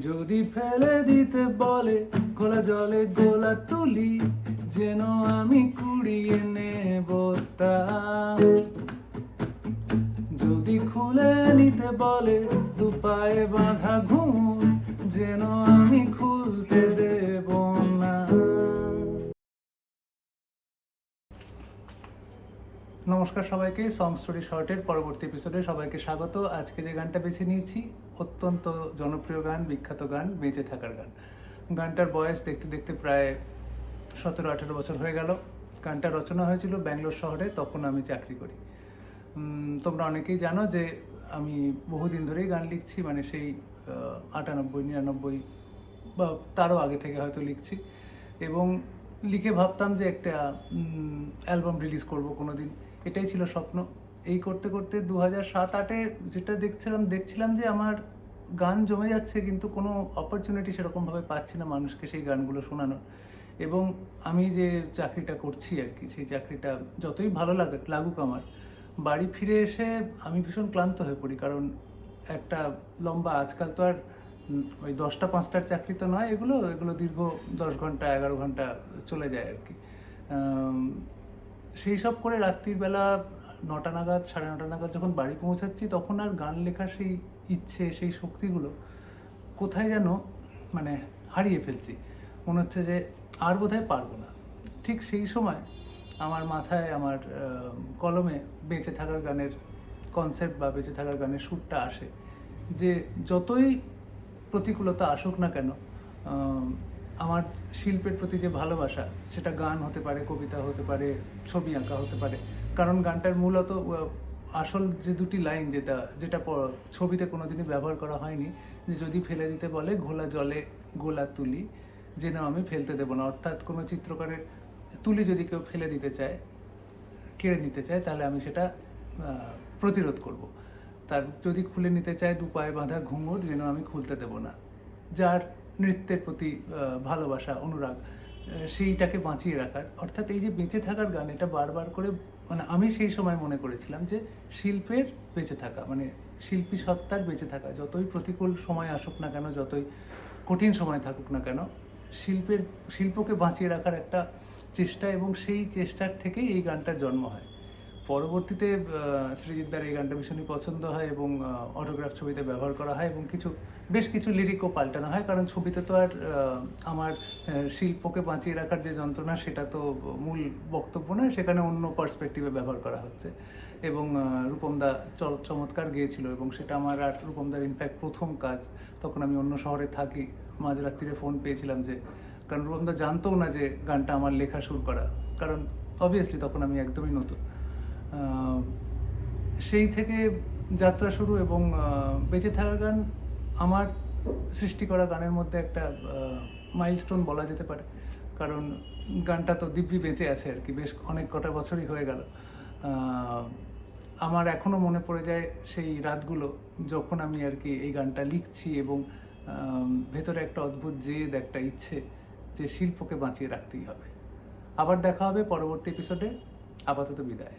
যদি ফেলে দিতে বলে, খোলা জলে গোলা তুলি, যেন আমি কুড়িয়ে নেব তা। যদি খুলে নিতে বলে দু পায়ে বাঁধা ঘুম, যেন নমস্কার সবাইকে সং স্টোরি শর্টের পরবর্তী এপিসোডে সবাইকে স্বাগত। আজকে যে গানটা বেছে নিয়েছি, অত্যন্ত জনপ্রিয় গান, বিখ্যাত গান, বেঁচে থাকার গান। গানটার বয়স দেখতে দেখতে প্রায় সতেরো আঠেরো বছর হয়ে গেল। গানটা রচনা হয়েছিল ব্যাঙ্গালোর শহরে, তখন আমি চাকরি করি। তোমরা অনেকেই জানো যে আমি বহুদিন ধরেই গান লিখছি মানে সেই, আটানব্বই, নিরানব্বই বা তারও আগে থেকে হয়তো লিখছি। এবং লিখে ভাবতাম যে একটা অ্যালবাম রিলিজ করব কোনো দিন এটাই ছিল স্বপ্ন। এই করতে করতে দু হাজার সাত আটে যেটা দেখছিলাম দেখছিলাম যে আমার গান জমে যাচ্ছে, কিন্তু কোনো অপরচুনিটি সেরকমভাবে পাচ্ছি না মানুষকে সেই গানগুলো শোনানোর। এবং আমি যে চাকরিটা করছি আর কি, সেই চাকরিটা যতই ভালো লাগে, লাগুক আমার, বাড়ি ফিরে এসে আমি ভীষণ ক্লান্ত হয়ে পড়ি। কারণ একটা লম্বা, আজকাল তো আর ওই দশটা, পাঁচটার চাকরি তো নয়, এগুলো এগুলো দীর্ঘ দশ ঘণ্টা, এগারো ঘণ্টা চলে যায় আর কি। সেই সব করে রাত্রিবেলা নটা নাগাদ, সাড়ে নটা নাগাদ যখন বাড়ি পৌঁছাচ্ছি, তখন আর গান লেখার সেই ইচ্ছে, সেই শক্তিগুলো কোথায় যেন মানে হারিয়ে ফেলছি। মনে হচ্ছে যে আর বোধহয় পারব না। ঠিক সেই সময় আমার মাথায়, আমার কলমে বেঁচে থাকার গানের কনসেপ্ট বা বেঁচে থাকার গানের সুরটা আসে যে যতই প্রতিকূলতা আসুক না কেন আমার শিল্পের প্রতি যে ভালোবাসা, সেটা গান হতে পারে, কবিতা হতে পারে, ছবি আঁকা হতে পারে। কারণ গানটার মূলত আসল যে দুটি লাইন যেটা যেটা ছবিতে কোনোদিনই ব্যবহার করা হয়নি যে যদি ফেলে দিতে বলে, ঘোলা জলে গোলা তুলি, যেন আমি ফেলতে দেবো না। অর্থাৎ কোনো চিত্রকারের তুলি যদি কেউ ফেলে দিতে চায়, কেড়ে নিতে চায়, তাহলে আমি সেটা প্রতিরোধ করব। তার যদি খুলে নিতে চায় দু পায়ে বাঁধা ঘুঙুর যেন আমি খুলতে দেব না। যার নৃত্যের প্রতি ভালোবাসা, অনুরাগ সেইটাকে বাঁচিয়ে রাখার। অর্থাৎ এই যে বেঁচে থাকার গান, এটা বারবার করে মানে আমি সেই সময় মনে করেছিলাম যে শিল্পের বেঁচে থাকা মানে শিল্পী সত্তার বেঁচে থাকা, যতই প্রতিকূল সময় আসুক না কেন, যতই কঠিন সময় থাকুক না কেন, শিল্পের, শিল্পকে বাঁচিয়ে রাখার একটা চেষ্টা এবং সেই চেষ্টার থেকেই এই গানটার জন্ম হয়। পরবর্তীতে সৃজিতদার এই গানটা ভীষণই পছন্দ হয় এবং অটোগ্রাফ ছবিতে ব্যবহার করা হয় এবং কিছু, বেশ কিছু লিরিকও পাল্টানো হয়। কারণ ছবিতে তো আর আমার শিল্পকে বাঁচিয়ে রাখার যে যন্ত্রণা, সেটা তো মূল বক্তব্য নয়। সেখানে অন্য পার্সপেক্টিভে ব্যবহার করা হচ্ছে। এবং রূপমদা চমৎকার গিয়েছিল এবং সেটা আমার আর রূপমদার ইনফ্যাক্ট প্রথম কাজ। তখন আমি অন্য শহরে থাকি মাঝরাত্রিরে ফোন পেয়েছিলাম যে, কারণ রূপমদা জানতো না যে গানটা আমার লেখা শুরু করা। কারণ অবভিয়াসলি তখন আমি একদমই নতুন। সেই থেকে যাত্রা শুরু এবং বেঁচে থাকা গান আমার সৃষ্টি করা গানের মধ্যে একটা মাইলস্টোন বলা যেতে পারে। কারণ গানটা তো দিব্যি বেঁচে আছে আর কি, বেশ অনেক কটা বছরই হয়ে গেল। আমার এখনও মনে পড়ে যায় সেই রাতগুলো যখন আমি আর কি এই গানটা লিখছি এবং ভেতরে একটা অদ্ভুত জেদ, একটা ইচ্ছে যে শিল্পকে বাঁচিয়ে রাখতেই হবে। আবার দেখা হবে পরবর্তী এপিসোডে আপাতত বিদায়।